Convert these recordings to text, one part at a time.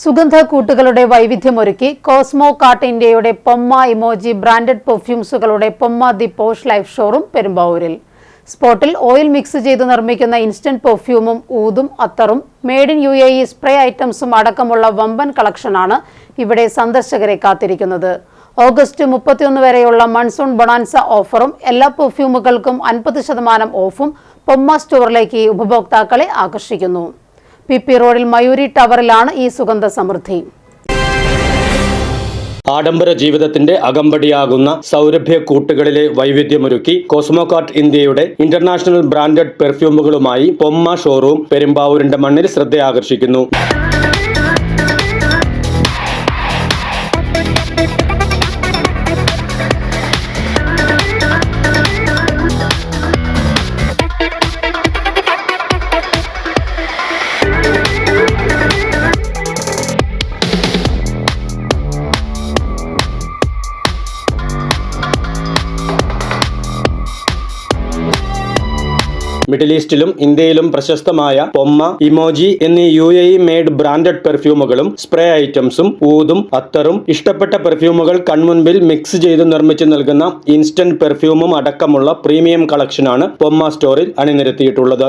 സുഗന്ധ കൂട്ടുകളുടെ വൈവിധ്യമൊരുക്കി Cosmo Cart ഇന്ത്യയുടെ പൊമ്മ Emoji branded പെർഫ്യൂംസുകളുടെ Pomma the posh life showroom പെരുമ്പാവൂരിൽ. സ്പോട്ടിൽ ഓയിൽ മിക്സ് ചെയ്ത് നിർമ്മിക്കുന്ന ഇൻസ്റ്റന്റ് പെർഫ്യൂമും ഊതും അത്തറും made in U A E spray ഐറ്റംസും അടക്കമുള്ള വമ്പൻ കളക്ഷനാണ് ഇവിടെ സന്ദർശകരെ കാത്തിരിക്കുന്നത്. ഓഗസ്റ്റ് മുപ്പത്തിയൊന്ന് വരെയുള്ള മൺസൂൺ ബൊണാൻസ ഓഫറും എല്ലാ പെർഫ്യൂമുകൾക്കും അൻപത് ശതമാനം ഓഫും പൊമ്മ സ്റ്റോറിലേക്ക് ഉപഭോക്താക്കളെ ആകർഷിക്കുന്നു. പി പി റോഡിൽ മയൂരി ടവറിലാണ് ഈ സുഗന്ധ സമൃദ്ധി. ആഡംബര ജീവിതത്തിന്റെ അകമ്പടിയാകുന്ന സൗരഭ്യ കൂട്ടുകളിലെ വൈവിധ്യമൊരുക്കി കോസ്മോകാർട്ട് ഇന്ത്യയുടെ ഇന്റർനാഷണൽ ബ്രാൻഡഡ് പെർഫ്യൂമുകളുമായി പൊമ്മ ഷോറൂം പെരുമ്പാവൂരിന്റെ മണ്ണിൽ ശ്രദ്ധയാകർഷിക്കുന്നു. മിഡിൽ ഈസ്റ്റിലും ഇന്ത്യയിലും പ്രശസ്തമായ പൊമ്മ ഇമോജി എന്നീ യു എ മെയ്ഡ് ബ്രാൻഡഡ് പെർഫ്യൂമുകളും സ്പ്രേ ഐറ്റംസും ഊതും അത്തറും ഇഷ്ടപ്പെട്ട പെർഫ്യൂമുകൾ കൺമുൻപിൽ മിക്സ് ചെയ്ത് നിർമ്മിച്ച് നൽകുന്ന ഇൻസ്റ്റന്റ് പെർഫ്യൂമും അടക്കമുള്ള പ്രീമിയം കളക്ഷനാണ് പൊമ്മ സ്റ്റോറിൽ അണിനിരത്തിയിട്ടുള്ളത്.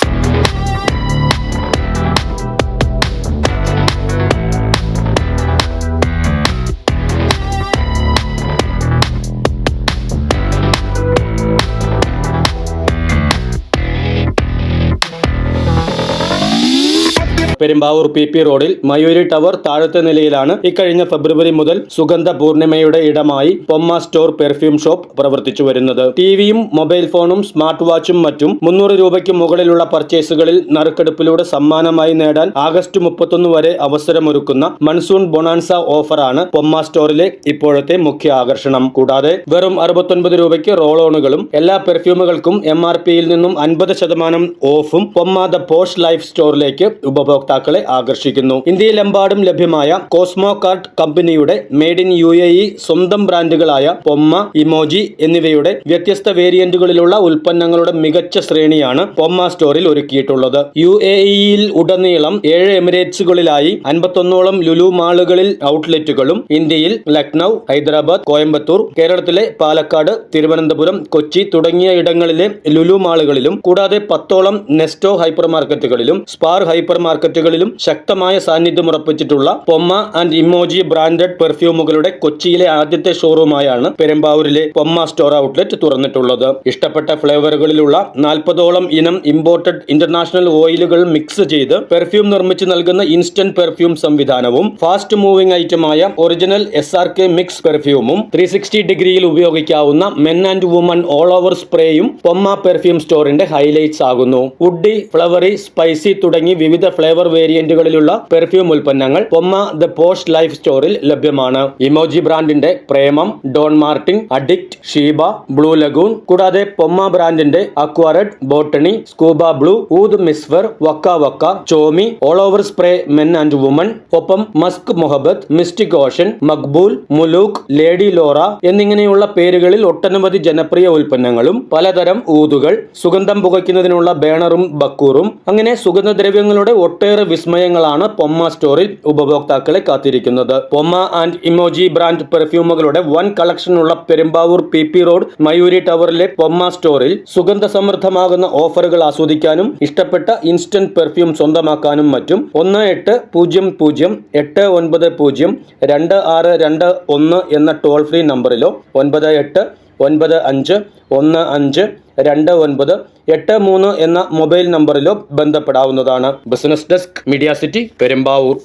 പെരുമ്പാവൂർ പി പി റോഡിൽ മയൂരി ടവർ താഴത്തെ നിലയിലാണ് ഇക്കഴിഞ്ഞ ഫെബ്രുവരി മുതൽ സുഗന്ധ പൂർണിമയുടെ ഇടമായി പൊമ്മ സ്റ്റോർ പെർഫ്യൂം ഷോപ്പ് പ്രവർത്തിച്ചു വരുന്നത്. ടിവിയും മൊബൈൽ ഫോണും സ്മാർട്ട് വാച്ചും മറ്റും മുന്നൂറ് രൂപയ്ക്ക് മുകളിലുള്ള പർച്ചേസുകളിൽ നറുക്കെടുപ്പിലൂടെ സമ്മാനമായി നേടാൻ ആഗസ്റ്റ് മുപ്പത്തൊന്ന് വരെ അവസരമൊരുക്കുന്ന മൺസൂൺ ബൊണാൻസ ഓഫറാണ് പൊമ്മ സ്റ്റോറിലെ ഇപ്പോഴത്തെ മുഖ്യ ആകർഷണം. കൂടാതെ വെറും അറുപത്തൊൻപത് രൂപയ്ക്ക് റോൾ ഓണുകളും എല്ലാ പെർഫ്യൂമുകൾക്കും എം ആർ പിയിൽ നിന്നും അൻപത് ശതമാനം ഓഫും പൊമ്മ ദ പോഷ് ലൈഫ് സ്റ്റോറിലേക്ക് ഉപഭോക്താക്കളെ ആകർഷിക്കുന്നു. ഇന്ത്യയിലെമ്പാടും ലഭ്യമായ കോസ്മോ കാർട്ട് കമ്പനിയുടെ made in U A E സ്വന്തം ബ്രാൻഡുകളായ പൊമ്മ ഇമോജി എന്നിവയുടെ വ്യത്യസ്ത വേരിയന്റുകളിലുള്ള ഉൽപ്പന്നങ്ങളുടെ മികച്ച ശ്രേണിയാണ് പൊമ്മ സ്റ്റോറിൽ ഒരുക്കിയിട്ടുള്ളത്. യു എ ഇയിൽ ഉടനീളം ഏഴ് എമിറേറ്റ്സുകളിലായി അൻപത്തൊന്നോളം ലുലു മാളുകളിൽ ഔട്ട്ലെറ്റുകളും ഇന്ത്യയിൽ ലക്നൌ ഹൈദരാബാദ് കോയമ്പത്തൂർ കേരളത്തിലെ പാലക്കാട് തിരുവനന്തപുരം കൊച്ചി തുടങ്ങിയ ഇടങ്ങളിലെ ലുലു മാളുകളിലും കൂടാതെ പത്തോളം നെസ്റ്റോ ഹൈപ്പർ മാർക്കറ്റുകളിലും സ്പാർ ഹൈപ്പർ മാർക്കറ്റുകളിലും ശക്തമായ സാന്നിധ്യം ഉറപ്പിച്ചിട്ടുള്ള പൊമ്മ ആൻഡ് ഇമോജി ബ്രാൻഡഡ് പെർഫ്യൂമുകളുടെ കൊച്ചിയിലെ ആദ്യത്തെ ഷോറൂമായാണ് പെരുമ്പാവൂരിലെ പൊമ്മ സ്റ്റോർ ഔട്ട്ലെറ്റ് തുറന്നിട്ടുള്ളത്. ഇഷ്ടപ്പെട്ട ഫ്ലേവറുകളിലുള്ള നാൽപ്പതോളം ഇനം ഇമ്പോർട്ടഡ് ഇന്റർനാഷണൽ ഓയിലുകൾ മിക്സ് ചെയ്ത് പെർഫ്യൂം നിർമ്മിച്ച് നൽകുന്ന ഇൻസ്റ്റന്റ് പെർഫ്യൂം സംവിധാനവും fast moving ഐറ്റമായ original S R K mix പെർഫ്യൂമും three sixty ഡിഗ്രിയിൽ ഉപയോഗിക്കാവുന്ന men and woman all over സ്പ്രേയും പൊമ്മ perfume സ്റ്റോറിന്റെ ഹൈലൈറ്റ്സ് ആകുന്നു. വുഡി ഫ്ലവറി സ്പൈസി തുടങ്ങി വിവിധ ഫ്ലേവർ വേരിയന്റുകളിലുള്ള പെർഫ്യൂം ഉൽപ്പന്നങ്ങൾ പൊമ്മ ദ പോസ്റ്റ് ലൈഫ് സ്റ്റോറിൽ ലഭ്യമാണ്. ഇമോജി ബ്രാൻഡിന്റെ Premam Don Martin Addict Sheba Blue Lagoon കൂടാതെ പൊമ്മ ബ്രാൻഡിന്റെ അക്വാറഡ് ബോട്ടണി സ്കൂബ ബ്ലൂ ഊദ് മിസ്വർ വക്ക വക്ക ചോമി all over spray men and woman ഒപ്പം മസ്ക് മൊഹബത്ത് മിസ്റ്റിക് ഓഷൻ മക്ബൂൽ മുലൂക്ക് ലേഡി ലോറ എന്നിങ്ങനെയുള്ള പേരുകളിൽ ഒട്ടനവധി ജനപ്രിയ ഉൽപ്പന്നങ്ങളും പലതരം ഊതുകൾ സുഗന്ധം പുകയ്ക്കുന്നതിനുള്ള ബേണറും ബക്കൂറും അങ്ങനെ സുഗന്ധദ്രവ്യങ്ങളുടെ ഒട്ടേറെ വിസ്മയങ്ങളാണ് പൊമ്മ സ്റ്റോറിൽ ഉപഭോക്താക്കളെ കാത്തിരിക്കുന്നത്. പൊമ്മ ആൻഡ് ഇമോജി ബ്രാൻഡ് പെർഫ്യൂമുകളുടെ വൻ കളക്ഷനുള്ള Perumbavoor P P road Mayuri ടവറിലെ പൊമ്മ സ്റ്റോറിൽ സുഗന്ധ സമൃദ്ധമാകുന്ന ഓഫറുകൾ ആസ്വദിക്കാനും ഇഷ്ടപ്പെട്ട ഇൻസ്റ്റന്റ് പെർഫ്യൂം സ്വന്തമാക്കാനും മറ്റും. ഒന്ന് എട്ട് പൂജ്യം പൂജ്യം എട്ട് ഒൻപത് പൂജ്യം രണ്ട് ആറ് രണ്ട് ഒന്ന് എന്ന ടോൾ ഫ്രീ നമ്പറിലോ ഒൻപത് എട്ട് ഒൻപത് അഞ്ച് ഒന്ന് അഞ്ച് രണ്ട് ഒൻപത് എട്ട് മൂന്ന് എന്ന മൊബൈൽ നമ്പറിലോ ബന്ധപ്പെടാവുന്നതാണ്. Business desk media city Perumbavoor.